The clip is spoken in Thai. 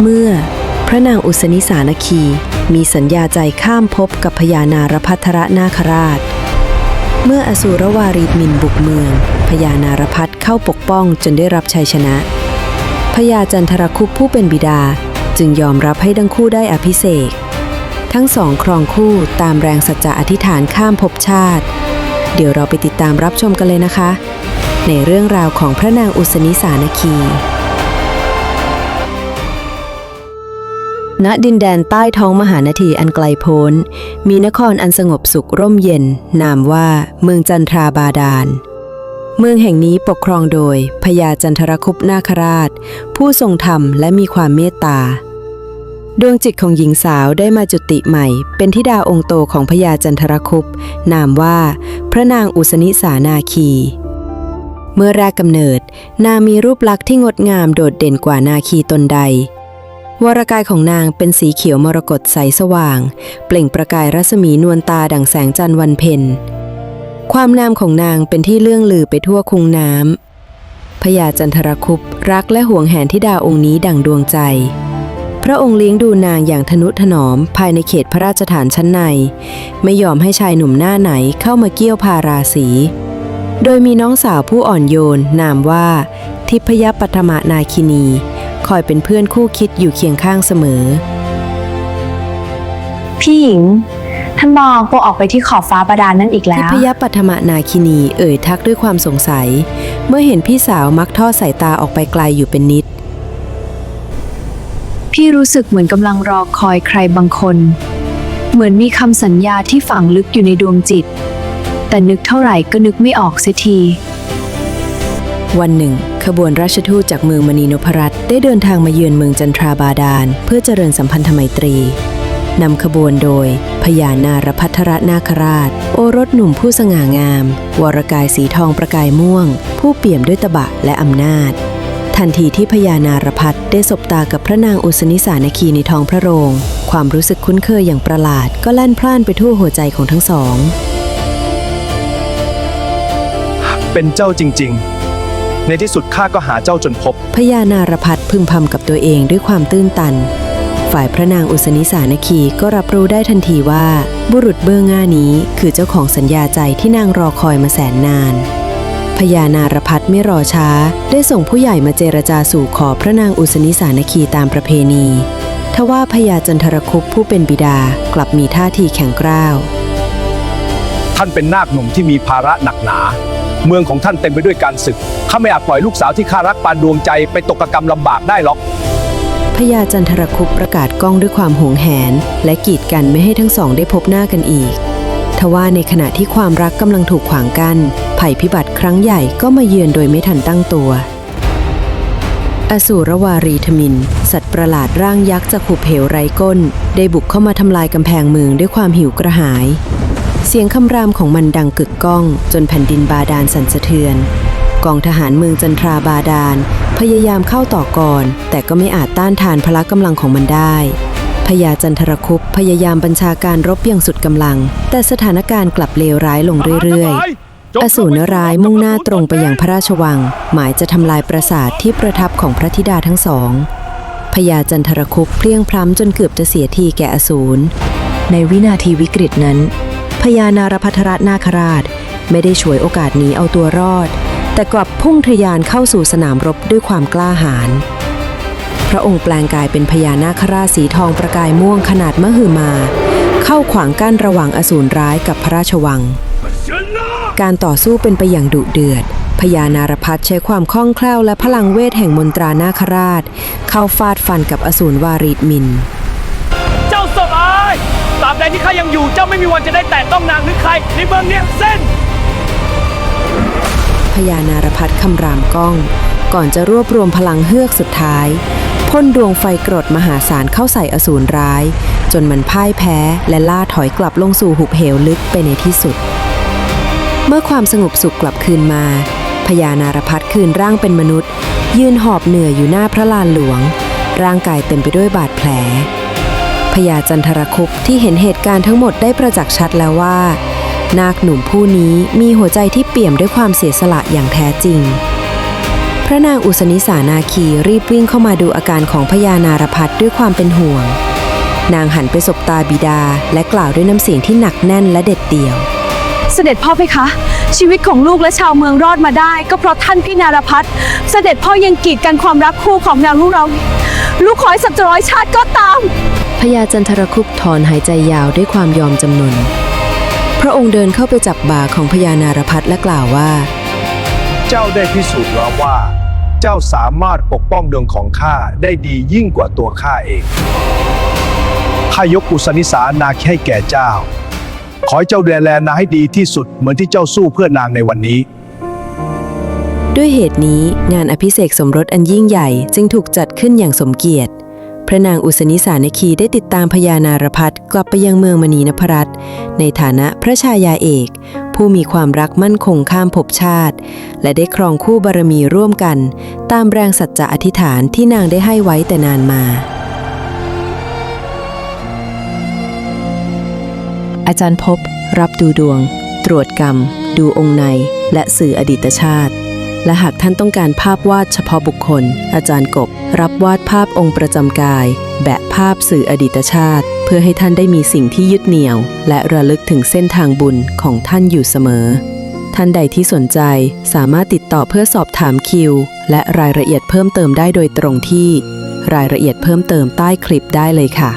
เมื่อพระนางอุศนิสานคี มีสัญญาใจข้ามภพกับพญานารพัทรนาคราช เมื่ออสูรวารีมินบุกเมืองพญานารพัฒเข้าปกป้องจนได้รับชัยชนะพญาจันทรคุปผู้เป็นบิดาจึงยอมรับให้ทั้งคู่ได้อภิเษกทั้งสองครองคู่ตามแรงสัจจะอธิษฐานข้ามภพชาติ เดี๋ยวเราไปติดตามรับชมกันเลยนะคะ ในเรื่องราวของพระนางอุศนิสานคี ณดินแดนใต้ท้องมหานาทีอันไกลโพ้น มีนครอันสงบสุขร่มเย็น นามว่าเมืองจันทราบาดาล เมืองแห่งนี้ปกครองโดยพญาจันทรคุปนาคราช ผู้ทรงธรรมและมีความเมตตา ดวงจิตของหญิงสาวได้มาจุติใหม่ เป็นธิดาองค์โตของพญาจันทรคุป นามว่า พระนางอุสนิสานาคีเมื่อแรกกำเนิด นางมีรูปลักษณ์ที่งดงามโดดเด่นกว่านาคีตนใด วรกายของนางเป็นสีเขียวมรกตใสสว่าง เปล่งประกายรัศมีนวลตาดั่งแสงจันทร์วันเพ็ญความงามของนางเป็นที่เลื่องลือไปทั่วคุงน้ำพญาจันทรคุปรักและห่วงแหนธิดาองค์นี้ดั่งดวงใจ พระองค์เลี้ยงดูนางอย่างทนุถนอมภายในเขตพระราชฐานชั้นใน ไม่ยอมให้ชายหนุ่มหน้าไหนเข้ามาเกี่ยวพาราสี โดยมีน้องสาวผู้อ่อนโยน นามว่า ทิพยปัทมนาคินี อยเป็นเพื่อนคู่คิดอยู่เคียงข้างเสมอ พี่หญิง ท่านมองโกออกไปที่ขอบฟ้าบาดาลนั่นอีกแล้ทิว พยปัทมนาคินีเอ่ยทักด้วยความสงสัย เมื่อเห็นพี่สาวมักทอดสายตาออกไปไกลอยู่เป็นนิด พี่รู้สึกเหมือนกำลังรอคอยใครบางคน เหมือนมีคำสัญญาที่ฝังลึกอยู่ในดวงจิต แต่นึกเท่าไหร่ก็นึกไม่ออกเสียที วันหนึ่ง ขบวนราชทูตจากเมืองมณีนพรัตน์ได้เดินทางมาเยือนเมืองจันทราบาดาลเพื่อเจริญสัมพันธไมตรีนำขบวนโดย พญานารพัทรนาคราช โอรสหนุ่มผู้สง่างาม วรกายสีทองประกายม่วง ผู้เปี่ยมด้วยตบะและอำนาจ ทันทีที่พญานารพัฒน์ได้สบตากับพระนางอุศนิสานคีในท้องพระโรง ความรู้สึกคุ้นเคยอย่างประหลาด ก็แล่นพล่านไปทั่วหัวใจของทั้งสอง เป็นเจ้าจริง ๆ ในที่สุดข้าก็หาเจ้าจนพบ พญานารพัฒน์พึมพำกับตัวเองด้วยความตื้นตัน ฝ่ายพระนางอุศนิสานคีก็รับรู้ได้ทันทีว่า บุรุษเบื้องหน้านี้คือเจ้าของสัญญาใจที่นางรอคอยมาแสนนานพญานารพัฒน์ไม่รอช้า ได้ส่งผู้ใหญ่มาเจรจาสู่ขอพระนางอุศนิสานคีตามประเพณีทว่าพญาจันทรคุปผู้เป็นบิดากลับมีท่าทีแข็งกร้าว ท่านเป็นนาคหนุ่มที่มีภาระหนักหนา เมืองของท่านเต็มไปด้วยการศึกข้าไม่อาจปล่อยลูกสาวที่ข้ารักปานดวงใจไปตกกรรมลำบากได้หรอกพญาจันทรคุปประกาศก้องด้วยความหวงแหน และกีดกันไม่ให้ทั้งสองได้พบหน้ากันอีกทว่าในขณะที่ความรักกำลังถูกขวางกัน้นภัยพิบัติครั้งใหญ่ก็มาเยือนโดยไม่ทันตั้งตัว อสูรวารีทมิน สัตว์ประหลาดร่างยักษ์จากหุบเหวไร้ก้น ได้บุกเข้ามาทำลายกำแพงเมืองด้วยความหิวกระหาย เสียงคำรามของมันดังกึกก้อง จนแผ่นดินบาดาลสั่นสะเทือน กองทหารเมืองจันทราบาดาล พยายามเข้าต่อกรแต่ก็ไม่อาจต้านทานพละกำลังของมันได้พญาจันทรคุปพยายามบัญชาการรบอย่างสุดกำลัง แต่สถานการณ์กลับเลวร้ายลงเรื่อยๆ อสูรร้ายมุ่งหน้าตรงไปยังพระราชวัง หมายจะทำลายปราสาทที่ประทับของพระธิดาทั้งสองพญาจันทรคุปเพลียงพล้ำจนเกือบจะเสียทีแก่อสูรในวินาทีวิกฤตนั้น พญานารพัทรนาคราช ไม่ได้ฉวยโอกาสหนีเอาตัวรอด แต่กลับพุ่งทะยานเข้าสู่สนามรบด้วยความกล้าหาญพระองค์แปลงกายเป็นพญานาคราชสีทองประกายม่วงขนาดมหึมา เข้าขวางกั้นระหว่างอสูรร้ายกับพระราชวัง การต่อสู้เป็นไปอย่างดุเดือดพญานารพัฒน์ใช้ความคล่องแคล่วและพลังเวทแห่งมนตรานาคราช เข้าฟาดฟันกับอสูรวารีดมิน บใดที่ข้ายังอยู่เจ้าไม่มีวันจะได้แตะต้องนางหรือใครในเมืองเนี้ยเส้น พญานารพัฒน์คำรามก้อง ก่อนจะรวบรวมพลังเฮือกสุดท้ายพ่นดวงไฟกรดมหาศาลเข้าใส่อสูรร้าย จนมันพ่ายแพ้และล่าถอยกลับลงสู่หุบเหวลึกไปในที่สุด เมื่อความสงบสุขกลับคืนมาพญานารพัฒน์คืนร่างเป็นมนุษย์ ยืนหอบเหนื่อยอยู่หน้าพระลานหลวง ร่างกายเต็มไปด้วยบาดแผล พญาจันทรคุปที่เห็นเหตุการณ์ทั้งหมดได้ประจักษ์ชัดแล้วว่า นาคหนุ่มผู้นี้มีหัวใจที่เปี่ยมด้วยความเสียสละอย่างแท้จริง พระนางอุสนิสานาคีรีบวิ่งเข้ามาดูอาการของพญานารพัฒด้วยความเป็นห่วง นางหันไปสบตาบิดาและกล่าวด้วยน้ำเสียงที่หนักแน่นและเด็ดเดี่ยว เสด็จพ่อเพคะ ชีวิตของลูกและชาวเมืองรอดมาได้ ก็เพราะท่านพี่นารพัฒเสด็จพ่อยังกีดกันความรักคู่ของนางลูกเรา ลูกขอให้สับจะร้อยชาติก็ตาม พญาจันทรคุปถอนหายใจยาวด้วยความยอมจำนน พระองค์เดินเข้าไปจับบ่าของพญานารพัฒและกล่าวว่า เจ้าได้พิสูจน์แล้วว่า เจ้าสามารถปกป้องดวงของข้าได้ดียิ่งกว่าตัวข้าเองข้ายกอุสนิสานาคีให้แก่เจ้า ขอให้เจ้าดูแลนางให้ดีที่สุดเหมือนที่เจ้าสู้เพื่อนางในวันนี้ ด้วยเหตุนี้งานอภิเษกสมรสอันยิ่งใหญ่จึงถูกจัดขึ้นอย่างสมเกียรติ พระนางอุสนิสานคีได้ติดตามพญานารพัฒกลับไปยังเมืองมณีนพรัตน์ในฐานะพระชายาเอก ผู้มีความรักมั่นคงข้ามภพชาติ และได้ครองคู่บารมีร่วมกัน ตามแรงสัจจะอธิษฐานที่นางได้ให้ไว้แต่นานมา อาจารย์พบรับดูดวง ตรวจกรรม ดูองค์ใน และสื่ออดีตชาติ และหากท่านต้องการภาพวาดเฉพาะบุคคล อาจารย์กบ รับวาดภาพองค์ประจำกาย แบะภาพสื่ออดีตชาติ เพื่อให้ท่านได้มีสิ่งที่ยึดเหนี่ยว และระลึกถึงเส้นทางบุญของท่านอยู่เสมอ ท่านใดที่สนใจสามารถติดต่อเพื่อสอบถามคิว และรายละเอียดเพิ่มเติมได้โดยตรงที่ รายละเอียดเพิ่มเติมใต้คลิปได้เลยค่ะ